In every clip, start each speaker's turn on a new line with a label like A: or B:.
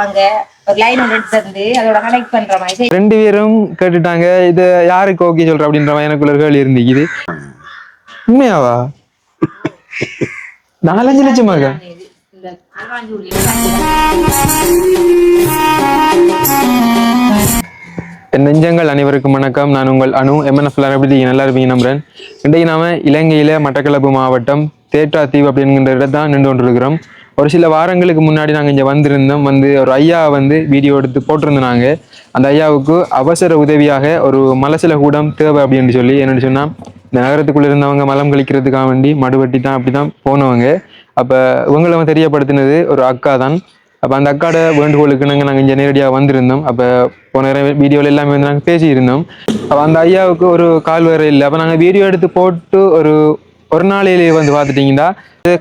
A: அவங்க ஒரு லைன் ஒன்று தந்து அதோட கனெக்ட் பண்ற மாதிரி.
B: ரெண்டு பேரும் கேட்டுட்டாங்க. இது யாருக்கு ஓகே சொல்ற அப்படின்ற மாதிரி எனக்குள்ள கேள்வி இருந்துக்குது. உண்மையாவா? நாலஞ்சு லட்சமாக்கா?
A: இந்த
B: என் நெஞ்சங்கள் அனைவருக்கும் வணக்கம். நான் உங்கள் அனு எம்என்எஃப் எல்லாரும் எப்படி நல்லா இருப்பீங்க நம்புறேன். இன்றைக்கு நாம இலங்கையில மட்டக்களப்பு மாவட்டம் தேட்டா தீவு அப்படிங்கிற இடத்தான் நின்று கொண்டிருக்கிறோம். ஒரு சில வாரங்களுக்கு முன்னாடி நாங்கள் இங்கே வந்திருந்தோம். வந்து ஒரு ஐயா வந்து வீடியோ எடுத்து போட்டிருந்தாங்க. அந்த ஐயாவுக்கு அவசர உதவியாக ஒரு மலசில கூடம் தேவை அப்படின்னு சொல்லி என்னென்னு சொன்னால் இந்த நகரத்துக்குள்ளே இருந்தவங்க மலம் கழிக்கிறதுக்காக வேண்டி மடுவெட்டி தான் அப்படி தான் போனவங்க. அப்போ இவங்களை தெரியப்படுத்தினது ஒரு அக்கா தான். அப்போ அந்த அக்காட வேண்டுகோளுக்கு நாங்கள் நாங்கள் இங்கே நேரடியாக வந்திருந்தோம். அப்போ போன வீடியோவில் எல்லாமே வந்து நாங்கள் பேசியிருந்தோம். அப்போ அந்த ஐயாவுக்கு ஒரு கால் வேறு இல்லை. அப்போ நாங்கள் வீடியோ எடுத்து போட்டு ஒரு ஒரு நாளையிலேயே வந்து பார்த்துட்டிங்கன்னா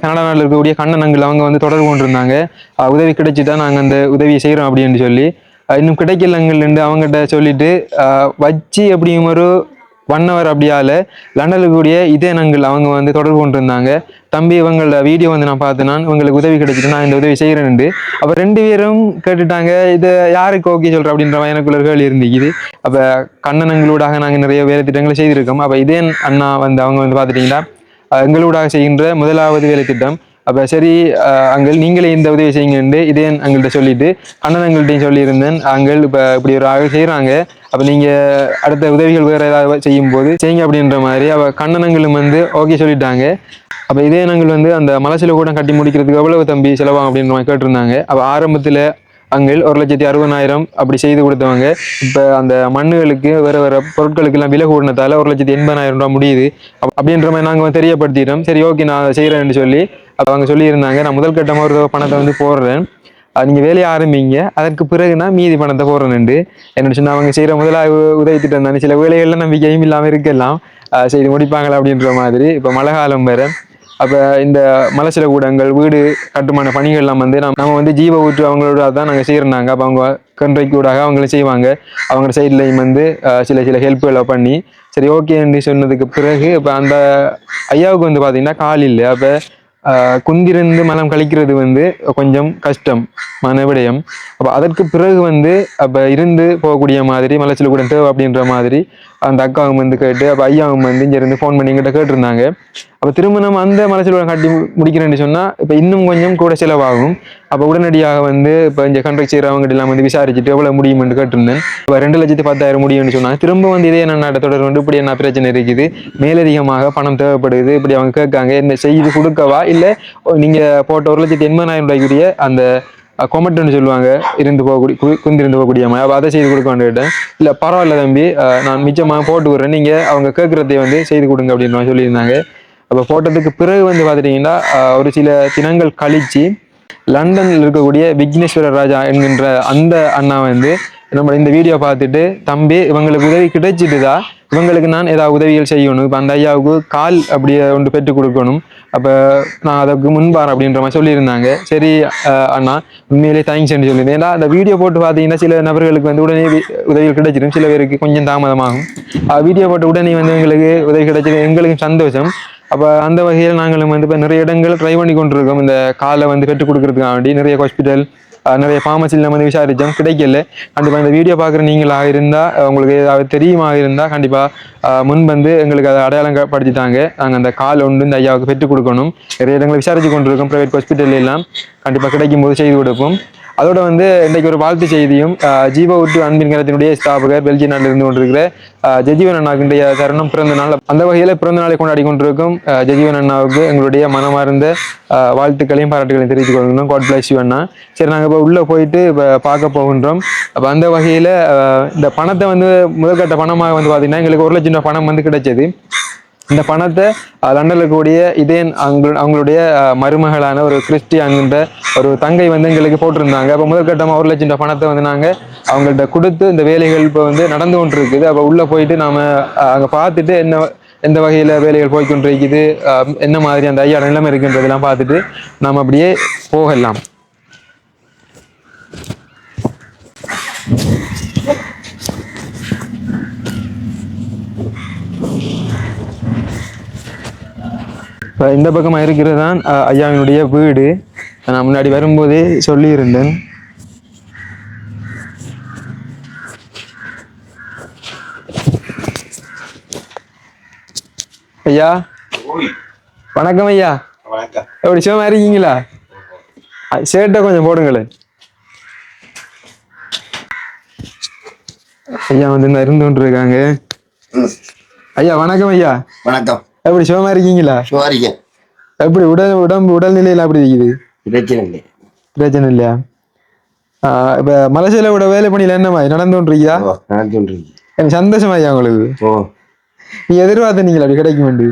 B: கனடா நாட்டில் இருக்கக்கூடிய கண்ணனங்கள் அவங்க வந்து தொடர்பு கொண்டிருந்தாங்க. அஹ் உதவி கிடைச்சிட்டா நாங்கள் அந்த உதவியை செய்கிறோம் அப்படின்னு சொல்லி இன்னும் கிடைக்கலங்கள்ண்டு அவங்ககிட்ட சொல்லிட்டு வச்சு அப்படிங்கிற ஒரு ஒன் ஹவர் அப்படியால லண்டனில் கூடிய இதேனங்கள் அவங்க வந்து தொடர்பு கொண்டிருந்தாங்க. தம்பி இவங்களோட வீடியோ வந்து நான் பார்த்தேன் நான் இவங்களுக்கு உதவி கிடைச்சிட்டு நான் இந்த உதவி செய்கிறேன்ண்டு அப்போ ரெண்டு பேரும் கேட்டுட்டாங்க இது யாருக்கு ஓகே சொல்கிற அப்படின்ற வயனக்குள்ளர்கள் எனக்குள்ள கேள்வி இருந்துக்குது அப்போ கண்ணனங்களூடாக நாங்கள் நிறைய வேலை திட்டங்களை செய்திருக்கோம். அப்போ இதே அண்ணா வந்து அவங்க வந்து பார்த்துட்டிங்கன்னா எங்களூடாக செய்கின்ற முதலாவது வேலை திட்டம் அப்போ சரி அங்கள் நீங்களே இந்த உதவி செய்யுங்கன்னு இதே எங்கள்கிட்ட சொல்லிட்டு அண்ணன் அங்கள்கிட்டையும் சொல்லியிருந்தேன். அங்கள் இப்போ இப்படி ஒரு ஆள் செய்கிறாங்க அப்போ நீங்கள் அடுத்த உதவிகள் வேறு ஏதாவது செய்யும் போது செய்யுங்க அப்படின்ற மாதிரி அவள் கண்ணனங்களும் வந்து ஓகே சொல்லிட்டாங்க. அப்போ இதே நாங்கள் வந்து அந்த மலசில கூட கட்டி முடிக்கிறதுக்கு எவ்வளவு தம்பி செலவாகும் அப்படின்ற மாதிரி கேட்டிருந்தாங்க. அப்போ ஆரம்பத்தில் அங்கே ஒரு லட்சத்தி அறுபதாயிரம் அப்படி செய்து கொடுத்தவங்க. இப்போ அந்த மண்ணுகளுக்கு வேறு வேறு பொருட்களுக்கெல்லாம் விலை கூடினதால ஒரு லட்சத்தி எண்பதாயிரம் ரூபா முடியுது. அப்படின்ற மாதிரி நாங்கள் தெரியப்படுத்திட்டோம். சரி ஓகே நான் செய்கிறேன்னு சொல்லி அப்போ அவங்க சொல்லியிருந்தாங்க. நான் முதல் கட்டமாக ஒரு பணத்தை வந்து போடுறேன். அது நீங்கள் வேலையை ஆரம்பிங்க. அதற்கு பிறகு நான் மீதி பணத்தை போடுறேன்ண்டு. என்னோட சொன்னால் அவங்க செய்கிற முதலாக உதவி இருந்தாங்க சில வேலைகள்லாம் நம்பிக்கையும் இல்லாமல் இருக்கலாம். செய்து முடிப்பாங்களா அப்படின்ற மாதிரி. இப்போ மழை காலம் வேறு. அப்போ இந்த மலைச்சில கூடங்கள் வீடு கட்டுமான பணிகள்லாம் வந்து நம்ம நம்ம வந்து ஜீவ ஊற்று அவங்களோட தான் நாங்கள் செய்கிறாங்க அப்போ அவங்க கன்றைக்கு கூடாக அவங்களும் செய்வாங்க. அவங்க சைட்லையும் வந்து சில சில ஹெல்ப்புகளை பண்ணி சரி ஓகேன்னு சொன்னதுக்கு பிறகு இப்போ அந்த ஐயாவுக்கு வந்து பார்த்தீங்கன்னா கால் இல்லை. அப்போ குந்திருந்து மலம் கழிக்கிறது வந்து கொஞ்சம் கஷ்டம் மன விடயம் அப்போ அதற்கு பிறகு வந்து அப்போ இருந்து போகக்கூடிய மாதிரி மலைச்சில் கூட தேவை அப்படின்ற மாதிரி அந்த அக்காவும் வந்து கேட்டு அப்போ ஐயாவும் வந்து இங்கேருந்து ஃபோன் பண்ணி எங்கிட்ட கேட்டிருந்தாங்க. அப்போ திரும்ப நம்ம அந்த மலைச்சில் கட்டி முடிக்கிறேன்னு சொன்னால் இப்போ இன்னும் கொஞ்சம் கூட செலவாகும். அப்போ உடனடியாக வந்து இப்போ இந்த கண்ட்ராக்ட் அவங்ககிட்ட எல்லாம் வந்து விசாரிச்சுட்டு எவ்வளோ முடியும்னு கேட்டிருந்தேன். இப்போ ரெண்டு லட்சத்து பத்தாயிரம் முடியும்னு சொன்னாங்க திரும்ப வந்து இதே என்ன தொடர் வந்து இப்படி என்ன பிரச்சனை இருக்குது? மேலதிகமாக பணம் தேவைப்படுது இப்படி அவங்க கேட்காங்க என்ன செய்து கொடுக்கவா? இல்லை நீங்கள் போட்ட ஒரு லட்சத்தி எண்பதாயிரம் ரூபாய்க்குரிய அந்த கொமட்டுன்னு சொல்லுவாங்க. இருந்து போகக்கூடிய கு- குந்திருந்து போகக்கூடிய மாதிரி அப்போ அதை செய்து கொடுக்க கேட்டேன். இல்லை பரவாயில்ல தம்பி. நான் மிச்சமாக போட்டு விட்றேன். நீங்கள் அவங்க கேட்குறதை வந்து செய்து கொடுங்க அப்படின்னு சொல்லியிருந்தாங்க. அப்போ போட்டதுக்கு பிறகு வந்து பார்த்துட்டிங்கன்னா ஒரு சில தினங்கள் கழித்து லண்டனில் இருக்கக்கூடிய விக்னேஸ்வர ராஜா என்கின்ற அந்த அண்ணா வந்து நம்ம இந்த வீடியோ பார்த்துட்டு தம்பி இவங்களுக்கு உதவி கிடைச்சிட்டுதா? இவங்களுக்கு நான் ஏதாவது உதவிகள் செய்யணும். இப்போ அந்த ஐயாவுக்கு கால் அப்படியே ஒன்று பெற்று கொடுக்கணும். அப்போ நான் அதுக்கு முன்பார் அப்படின்ற மாதிரி சொல்லியிருந்தாங்க. சரி அண்ணா உண்மையிலே தேங்க்ஸ்ன்னு சொல்லியிருந்தேன். ஏன்னா அந்த வீடியோ போட்டு பார்த்தீங்கன்னா சில நபர்களுக்கு வந்து உடனே உதவிகள் கிடைச்சிடும். சில பேருக்கு கொஞ்சம் தாமதமாகும். வீடியோ போட்டு உடனே வந்து எங்களுக்கு உதவி கிடைச்சது எங்களுக்கும் சந்தோஷம். அப்போ அந்த வகையில் நாங்களும் வந்து இப்போ நிறைய இடங்கள் ட்ரை பண்ணி கொண்டிருக்கோம். இந்த காலை வந்து பெற்றுக் கொடுக்கறதுக்காக வேண்டி நிறைய ஹாஸ்பிட்டல் நிறைய ஃபார்மசியில் நம்ம வந்து விசாரித்தோம் கிடைக்கல. கண்டிப்பாக இந்த வீடியோ பார்க்குற நீங்களாக இருந்தால் உங்களுக்கு ஏதாவது தெரியுமா இருந்தால் கண்டிப்பாக முன் வந்து எங்களுக்கு அதை அடையாளம் க- படுத்திட்டாங்க நாங்கள் அந்த கால் ஒன்று இந்த ஐயாவுக்கு பெற்றுக் கொடுக்கணும். நிறைய இடங்களை விசாரித்து கொண்டிருக்கோம். ப்ரைவேட் ஹாஸ்பிட்டல் எல்லாம். கண்டிப்பாக கிடைக்கும் போது செய்து கொடுப்போம். அதோட வந்து இன்றைக்கு ஒரு வாழ்த்து செய்தியும் ஜீவ ஊட்டு அன்பின் கரத்தினுடைய ஸ்தாபகர் பெல்ஜிய நாட்டில் இருந்து கொண்டிருக்கிற ஜெஜீவன் அண்ணாவுடைய தருணம் பிறந்த நாள். அந்த வகையில் பிறந்த நாளை கொண்டாடி கொண்டிருக்கும் ஜெஜீவன் அண்ணாவுக்கு எங்களுடைய மனமார்ந்த வாழ்த்துக்களையும் பாராட்டுகளையும் தெரிவித்துக் கொள்ளணும் காட் பிளஸ் யூ அண்ணா. சரி நாங்கள் இப்போ உள்ளே போயிட்டு இப்போ பார்க்க போகின்றோம். அப்போ அந்த வகையில் இந்த பணத்தை வந்து முதற்கட்ட பணமாக வந்து பார்த்தீங்கன்னா எங்களுக்கு ஒரு லட்சம் ரூபாய் பணம் வந்து கிடைச்சது. இந்த பணத்தை லண்டனில் லண்டன்ல இருக்கக்கூடிய இதே அவங்களுடைய மருமகளான ஒரு கிறிஸ்டி ஒரு தங்கை வந்து எங்களுக்கு போட்டிருந்தாங்க. அப்போ முதற்கட்டமாக ஒரு லட்சம் பணத்தை வந்து நாங்கள் அவங்கள்ட்ட கொடுத்து இந்த வேலைகள் இப்போ வந்து நடந்து கொண்டு இருக்குது அப்போ உள்ளே போயிட்டு நாம அங்கே பார்த்துட்டு என்ன எந்த வகையில் வேலைகள் போய்க்கொண்டிருக்குது அஹ், என்ன மாதிரி அந்த ஐயா நிலைமை இருக்குன்றதெல்லாம் பார்த்துட்டு நாம் அப்படியே போகலாம். இந்த பக்கமாக இருக்கிறது தான் ஐயாவினுடைய வீடு. நான் முன்னாடி வரும்போதே சொல்லியிருந்தேன். ஐயா வணக்கம் ஐயா. எப்படி சிவமா இருக்கீங்களா? சேட்டை கொஞ்சம் போடுங்களேன். ஐயா வந்து இருந்து கொண்டு இருக்காங்க ஐயா வணக்கம் ஐயா.
C: வணக்கம்.
B: எப்படி சிவமா இருக்கீங்களா?
C: சுவாரிங்க
B: எப்படி உடல் உடம்பு உடல்நிலையில அப்படி இருக்குது?
C: பிரச்சனை இல்லை.
B: பிரச்சனை இல்லையா? இப்ப மலேசியால விட வேலை பணியில என்ன மாதிரி? நடந்து கொண்டிருக்கியா?
C: சொல்றேன்
B: எனக்கு சந்தோஷமா ஐயா உங்களுக்கு?
C: ஓ.
B: நீ எதிர்பார்த்த நீங்கள் அப்படி கிடைக்கும் வேண்டு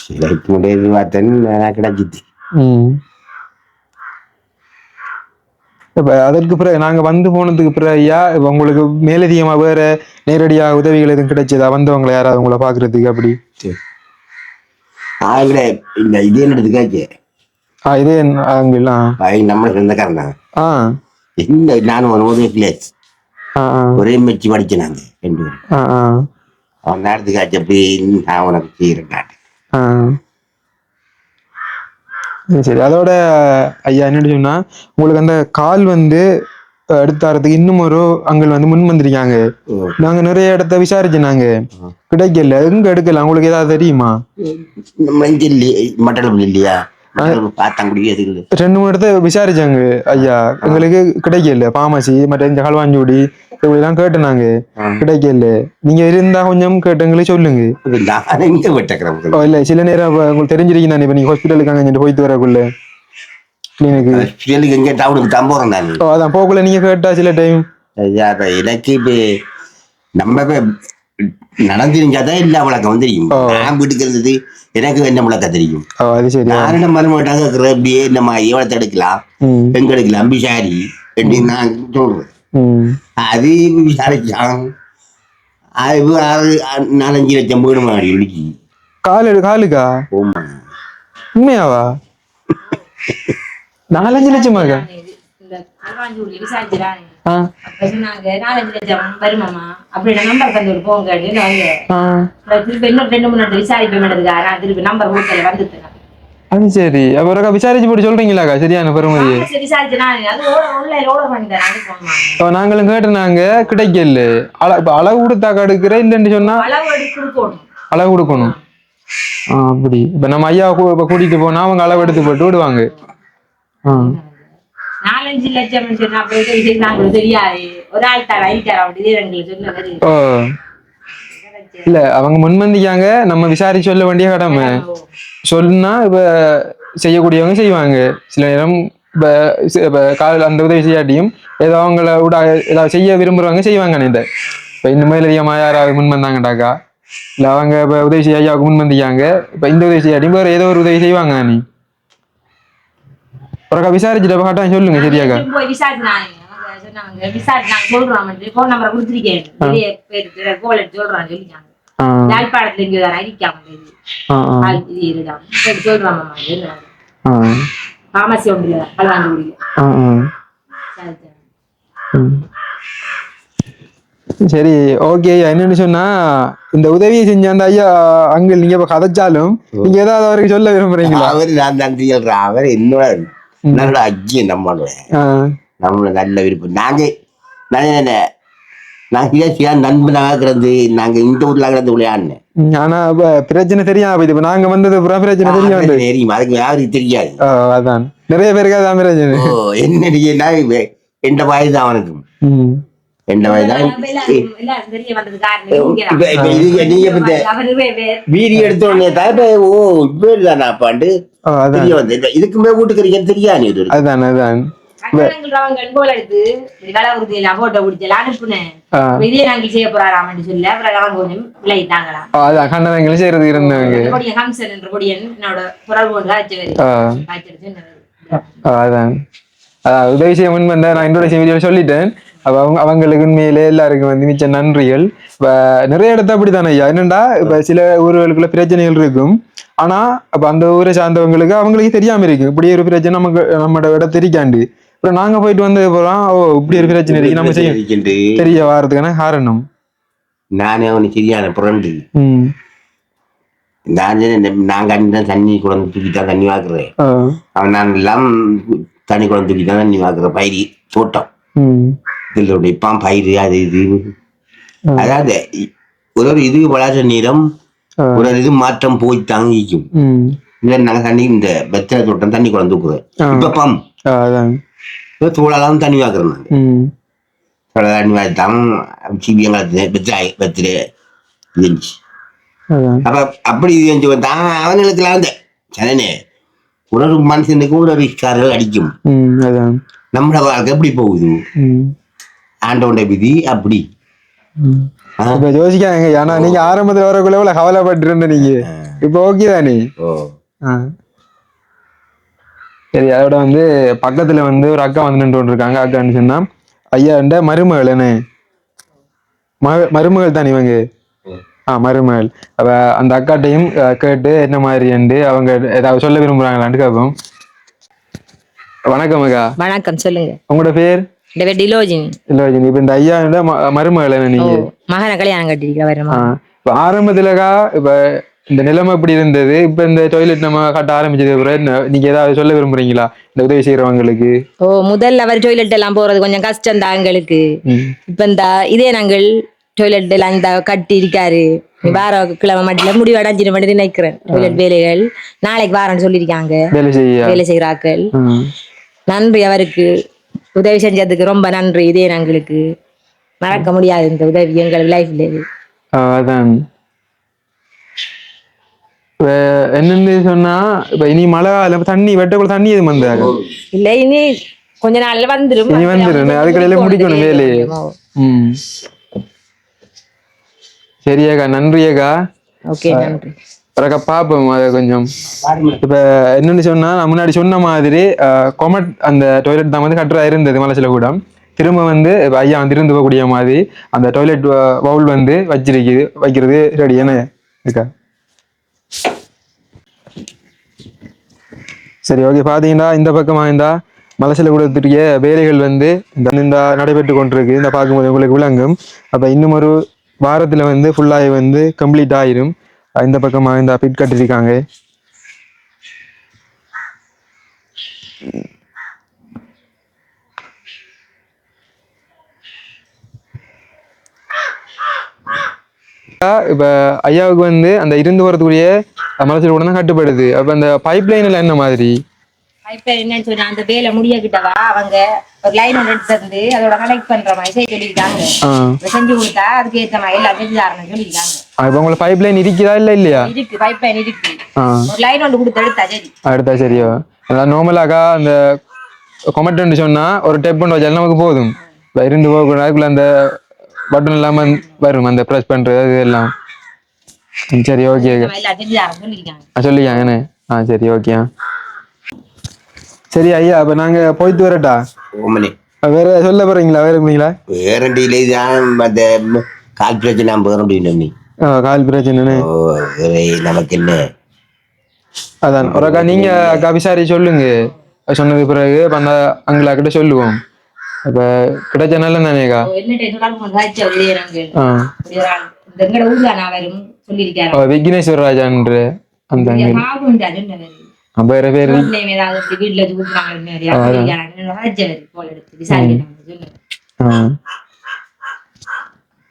C: சிலைக்கு முடியாது பார்த்தேன் நான் கிடைச்சிது
B: ம். இப்ப அதற்கு பிறகு நாங்க வந்து போனதுக்கு பிறகு ஐயா உங்களுக்கு மேலதிகமா வேற நேரடியா உதவிகள் எதுவும் கிடைச்சதா? வந்தவங்களை யாராவது உங்களை பாக்குறதுக்கு? அப்படி.
C: ஆகல இந்த இது என்னது காய்ச்சி
B: ஆ இதே அங்கெல்லாம்
C: நம்ம சொந்தக்காரன்?
B: ஆ.
C: இந்த நானும் ஒரு உதவி கிளாஸ் ஒரே மெச்சு படிச்சேன் நாங்க ரெண்டு பேரும். அவன் நேரத்துக்கு காய்ச்சி அப்படி நான் உனக்கு செய்கிறேன்
B: ஆ. சரி, அதோட ஐயா என்னன்னு சொன்னா உங்களுக்கு அந்த கால் வந்து எடுத்தாரத்துக்கு இன்னும் ஒரு அங்கள் வந்து முன் வந்திருக்காங்க. நாங்க நிறைய இடத்த விசாரிச்சு நாங்க. கிடைக்கல. எங்க எடுக்கல உங்களுக்கு ஏதாவது தெரியுமா?
C: இல்லையே மட்டளம் இல்லையா?
B: ரெண்டு மூணு இடத்த விசாரிச்சாங்க ஐயா. எங்களுக்கு கிடைக்கல பாமசி மற்ற இந்த களுவாஞ்சூடி இப்படிலாம் கேட்டுனாங்க. கிடைக்கல. நீங்க இருந்தா கொஞ்சம் கேட்டங்களே சொல்லுங்க.
C: நான்
B: இல்ல சில நேரம் உங்களுக்கு தெரிஞ்சிருக்கீங்க தானே இப்ப நீங்க ஹாஸ்பிட்டலுக்கு அங்க போயிட்டு வரக்குள்ள. கிளினிக்கு
C: எங்க டவுனுக்கு தம்போறேன் நான்.
B: ஓ அதான் போக்குள்ள நீங்க கேட்டா சில டைம்
C: ஐயா, எனக்கு நம்ம நடந்திருந்தாதான் எல்லா விளக்கம் தெரியும் நான் வீட்டுக்கு இருந்தது எனக்கு என்ன விளக்கம் தெரியும்? நான் என்ன மருமட்டாங்க அப்படியே நம்ம எவ்வளவு எடுக்கலாம்
B: ம்.
C: எங்க எடுக்கலாம் பிசாரி அப்படின்னு நான் சொல்றேன். அது விசாரிச்சான் அது ஆறு நாலஞ்சு லட்சம் வீடு மாடி இடிச்சு
B: காலு காலுக்கா? உண்மையாவா? நாலஞ்சு லட்சமாக்கா? ஆ ஆ அது சரி அப்புறம் விசாரிச்சு போட்டு சொல்றீங்களாக்கா? சரியான பெருமதி. இப்போ நாங்களும் கேட்டுனாங்க கிடைக்கல. அள இப்போ அளவு கொடுத்தா கடுக்கிற இல்லைன்னு சொன்னா?
A: அளவு கொடுக்கணும்.
B: ஆ அப்படி. இப்போ நம்ம ஐயா கூ- கூட்டிட்டு போனா அவங்க அளவு எடுத்து போட்டு விடுவாங்க. ஆ.
A: நாலஞ்சு லட்சம் சொன்னா தெரியாது. ஒரு ஆள் தர ஐட்டார் அப்படி எங்களுக்கு சொன்னது
B: ஓ. இல்ல அவங்க முன்வந்திக்காங்க நம்ம விசாரிச்சு சொல்ல வேண்டிய கடமை. சொன்னா இப்ப செய்யக்கூடியவங்க செய்வாங்க. சில நேரம் இப்ப கால அந்த உதவி செய்யாட்டியும் ஏதோ அவங்கள விட ஏதாவது செய்ய விரும்புறவங்க செய்வாங்க இதை. இப்ப இந்த மாதிரி அதிகமா யாராவது முன் வந்தாங்கடாக்கா இல்ல அவங்க இப்ப உதவி செய்ய ஐயாவுக்கு முன் வந்திக்காங்க இப்ப இந்த உதவி செய்யாட்டியும் வேற ஏதோ ஒரு உதவி செய்வாங்க நீ ஒருக்கா விசாரிச்சுட்டு கட்டாயம் சொல்லுங்க
A: இதுதான் சரி
B: ஓகே என்னன்னு சொன்னா இந்த உதவியை செஞ்ச அந்த ஐயா அங்க நீங்க இப்ப கதைச்சாலும் நீங்க ஏதாவது அவருக்கு சொல்ல விரும்புறீங்களா?
C: அவர் நான் நன்றி சொல்றேன் அவர் என்னோட நல்ல ஐக்கியம் நம்மளோட நம்மளோட நல்ல விருப்பம். நாங்க நான் நான் இயற்கையா நண்பனாக கிடந்து நாங்க இந்த ஊர்ல கிடந்து விளையாடினேன்
B: ஆனா பிரச்சனை தெரியாம இப்ப நாங்க வந்தது புறா பிரச்சனை தெரியும்
C: அது தெரியும்? அதுக்கு யாருக்கு தெரியாது?
B: அதான். நிறைய பேருக்கு அதான் பிரச்சனை.
C: ஓ என்ன எந்த வயது தான் அவனுக்கு. எந்த வயது தான்
A: எல்லாரும் தெரிய வந்தது காரணம் நீங்க
C: இது வீடியோ எடுத்த உடனே தான் இப்ப ஓ இப்ப தானா
B: அதான்
C: தெரிய வந்து இதுக்கு மேல வீட்டுக்கு இது.
B: அதான் அதான். ஆ.
A: இப்ப இதே
B: அதான் கண்டனங்களை செய்யறது இருந்தவங்க. அதான். அதான் உதவி செய்ய முன் வந்த நான் இன்ட்ரோடக்ஷன் வீடியோ சொல்லிட்டேன். அப்ப அவங்க அவங்களுக்கு உண்மையிலே எல்லாருக்கும் வந்து மிச்ச நன்றிகள். இப்ப நிறைய இடத்த அப்படித்தானே ஐயா? என்னண்டா இப்ப சில ஊர்களுக்குள்ள பிரச்சனைகள் இருக்கும். ஆனா அப்ப அந்த ஊரை சார்ந்தவங்களுக்கு அவங்களுக்கு தெரியாம இருக்கு. இப்படி ஒரு பிரச்சனை நமக்கு நம்மளோட இடம் தெரிக்காண்டு. அப்புறம் நாங்க போயிட்டு வந்து போறோம் ஓ இப்படி ஒரு பிரச்சனை இருக்கு. நம்ம செய்ய. தெரிய வாரதுக்கான காரணம்?
C: நானே அவனு சரியான புரண்டு. நான் நாங்க அண்ணன் தண்ணி குழந்தை தூக்கி தான் தண்ணி வாக்குறேன் அவன் நான் எல்லாம் தண்ணி குழந்தை தூக்கி தான் தண்ணி வாக்குறேன் பயிர் தோட்டம். இதில் உடைப்பான் பயிர் அது இது. அதாவது ஒரு ஒரு இது வளர்ற நேரம் ஒரு இது மாற்றம் போய் தாங்கிக்கும். இல்ல நாங்க தண்ணி இந்த வெத்தலை தோட்டம் தண்ணி குழந்து தூக்குறோம்
B: ஆ.
C: இப்ப பம். இப்ப தோளாலாம் தண்ணி வாக்குறோம் நாங்க.
B: ம்.
C: தோள தண்ணி வாய்த்தான் சிவியங்களை வெத்தலை வெத்திலே இருந்துச்சு. அப்ப அப்படி இருந்துச்சு வந்தா அவனுக்கு அந்த சனனே ஒரு மனுஷனுக்கு ஒரு அடிக்கும். நம்மளோட வாழ்க்கை எப்படி போகுது? ஆண்டவனுடைய விதி அப்படி.
B: இப்ப யோசிக்காங்க ஏன்னா நீங்க ஆரம்பத்துல வரக்குள்ள இவ்வளவு கவலைப்பட்டு இருந்த நீங்க இப்ப ஓகே தானே?
C: ஓ.
B: ஆ. சரி அதோட வந்து பக்கத்துல வந்து ஒரு அக்கா வந்து நின்று இருக்காங்க அக்கான்னு சொன்னா ஐயா என்ற மருமகள் என்ன? மருமகள் தான் இவங்க? ஆ மருமகள். அவ அந்த அக்காட்டையும் கேட்டு என்ன மாதிரி அவங்க ஏதாவது சொல்ல விரும்புறாங்களான்னு கேட்போம். வணக்கம் அக்கா.
A: வணக்கம் சொல்லுங்க.
B: உங்களோட பேர்?
A: இந்த பேர் டிலோஜினி
B: இல்ல இப்ப இந்த ஐயா என்ற ம- மருமகள் நீங்க
A: மகனை கல்யாணம் கட்டிருக்க வரமா.
B: இப்ப ஆரம்பத்துலக்கா இப்ப இந்த நிலைமை எப்படி இருந்தது இப்ப இந்த டாய்லெட் நம்ம கட்ட ஆரம்பிச்சது என்ன நீங்க ஏதாவது சொல்ல விரும்புறீங்களா? இந்த உதவி செய்யறவங்களுக்கு
A: ஓ முதல்ல அவர் டாய்லெட் எல்லாம் போறது கொஞ்சம் கஷ்டம் தான் எங்களுக்கு. இப்ப இந்த இதே நாங்கள் டாய்லெட் எல்லாம் இந்த கட்டி இருக்காரு வார கிழமை மட்டும் முடிவு அடைஞ்சிட மட்டும் நினைக்கிறேன். டாய்லெட் வேலைகள் நாளைக்கு வாரம்னு சொல்லியிருக்காங்க.
B: வேலை செய்ய?
A: வேலை செய்கிறாக்கள்.
B: ம்.
A: நன்றி அவருக்கு. உதவி செஞ்சதுக்கு ரொம்ப நன்றி இதே எங்களுக்கு மறக்க முடியாது இந்த உதவி எங்கள் லைஃப்ல
B: அதான். என்னன்னு சொன்னா இப்ப இனி மழை காலம் தண்ணி வெட்டக்குள்ள தண்ணி எதுவும் வந்தாங்க
A: இல்ல இனி கொஞ்ச நாள்ல வந்துரும்.
B: இனி வந்துரும். அதுக்கடையில முடிக்கணும் வேலையை. ம். சரியாக்கா நன்றியாக்கா
A: ஓகே நன்றி.
B: பிறகு பார்ப்போம் அதை கொஞ்சம். இப்போ என்னென்னு சொன்னால் நான் முன்னாடி சொன்ன மாதிரி கொமட் அந்த டாய்லெட் தான் வந்து கட்டுறா இருந்தது மலைச்சில கூட திரும்ப வந்து இப்போ ஐயா வந்து இருந்து போகக்கூடிய மாதிரி அந்த டாய்லெட் பவுல் வந்து வச்சிருக்குது வைக்கிறது ரெடி என்ன இருக்கா? சரி ஓகே பார்த்தீங்கன்னா இந்த பக்கமா இருந்தா மலசில கொடுத்துருக்கிய வேலைகள் வந்து இந்த இந்த நடைபெற்று கொண்டிருக்கு. இந்த பார்க்கும்போது உங்களுக்கு விளங்கும். அப்போ இன்னும் ஒரு வாரத்தில் வந்து ஃபுல்லாகி வந்து கம்ப்ளீட் ஆயிரும். இந்த பக்கமா இந்த பிட் கட்டிருக்காங்க இப்ப ஐயாவுக்கு வந்து அந்த இருந்து வரதுக்குரிய மலச்சல் கூட தான் கட்டுப்படுது. அப்ப அந்த பைப் லைன் என்ன மாதிரி?
A: இப்ப என்னன்னு சொன்னா அந்த வேலை முடியாகிட்டவா அவங்க? ஒரு லைன் ஒன்று எடுத்து தந்து அதோட கனெக்ட் பண்ற மாதிரி செய்ய சொல்லியிருக்காங்க. செஞ்சு கொடுத்தா அதுக்கு ஏத்த மாதிரி எல்லாம் செஞ்சு தரணும்னு சொல்லியிருக்காங்க.
B: இப்போ உங்களுக்கு பைப் லைன் இருக்குதா இல்ல இல்லையா?
A: இருக்கு பைப் லைன் இருக்கு ஒரு லைன் ஒன்று கொடுத்து எடுத்தா சரி.
B: அடுத்தா சரியோ. அதான் நார்மலாக்கா அந்த கொமெண்ட் சொன்னா ஒரு டெப் பண்ணி வச்சாலும் நமக்கு போதும். இருந்து போகக்கூடாது அதுக்குள்ள அந்த பட்டன் இல்லாம வரும் அந்த ப்ரெஸ் பண்றது அது எல்லாம். சரி ஓகே சொல்லிக்காங்கண்ணே ஆ சரி ஓகே சரி ஐயா அப்ப நாங்க போயிட்டு வரட்டா?
C: ஓமனே
B: வேற சொல்ல போறீங்களா வேற இருந்தீங்களா
C: வேறண்டியில தான் அந்த கால் பிரச்சனை நான் போக முடியும் நீ
B: ஆ, கால்
C: வேற நமக்கு என்ன?
B: அதான் ஒரு அக்கா நீங்க அக்கா விசாரி சொல்லுங்க. சொன்னது பிறகு அந்த அங்களா கிட்ட சொல்லுவோம். அப்ப கிடைச்ச நல்ல தானேக்கா விக்னேஸ்வர ராஜான்ற அந்த வேற பேர்
A: வீட்டுல.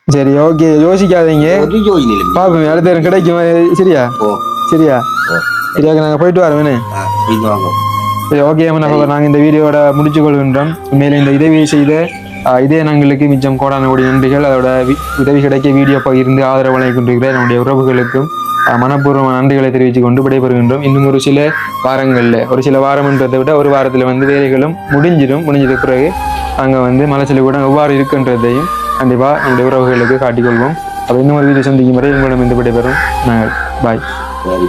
B: சரி ஓகே யோசிக்காதீங்க. பாப்போம் அடுத்த நேரம் கிடைக்கும்? சரியா?
C: ஓ
B: சரியா?
C: ஓ
B: சரி ஓகே நாங்க போயிட்டு வரோம் சரி ஓகே நம்ம நாங்கள் இந்த வீடியோட முடிச்சு கொள்கின்றோம். மேலே இந்த உதவியை செய்த இதே நாங்களுக்கு மிச்சம் கோடான கோடி நன்றிகள். அதோட வி- உதவி கிடைக்க வீடியோ பகிர்ந்து ஆதரவு வழங்கிக்கொண்டிருக்கிற நம்முடைய உறவுகளுக்கும். மனப்பூர்வ மனப்பூர்வமான நன்றிகளை தெரிவித்து கொண்டு விடைபெறுகின்றோம். இன்னும் ஒரு சில வாரங்களில் ஒரு சில வாரம்ன்றதை விட ஒரு வாரத்தில் வந்து வேலைகளும் முடிஞ்சிடும் முடிஞ்சதுக்கு பிறகு அங்கே வந்து மலச்சில கூட எவ்வாறு இருக்குன்றதையும் கண்டிப்பாக நம்முடைய உறவுகளுக்கு காட்டிக்கொள்வோம் அப்போ இன்னும் ஒரு வீடியோ சந்திக்கும் வரை உங்களிடம் இந்த விடைபெறும். நாங்கள் பாய்
C: பாய்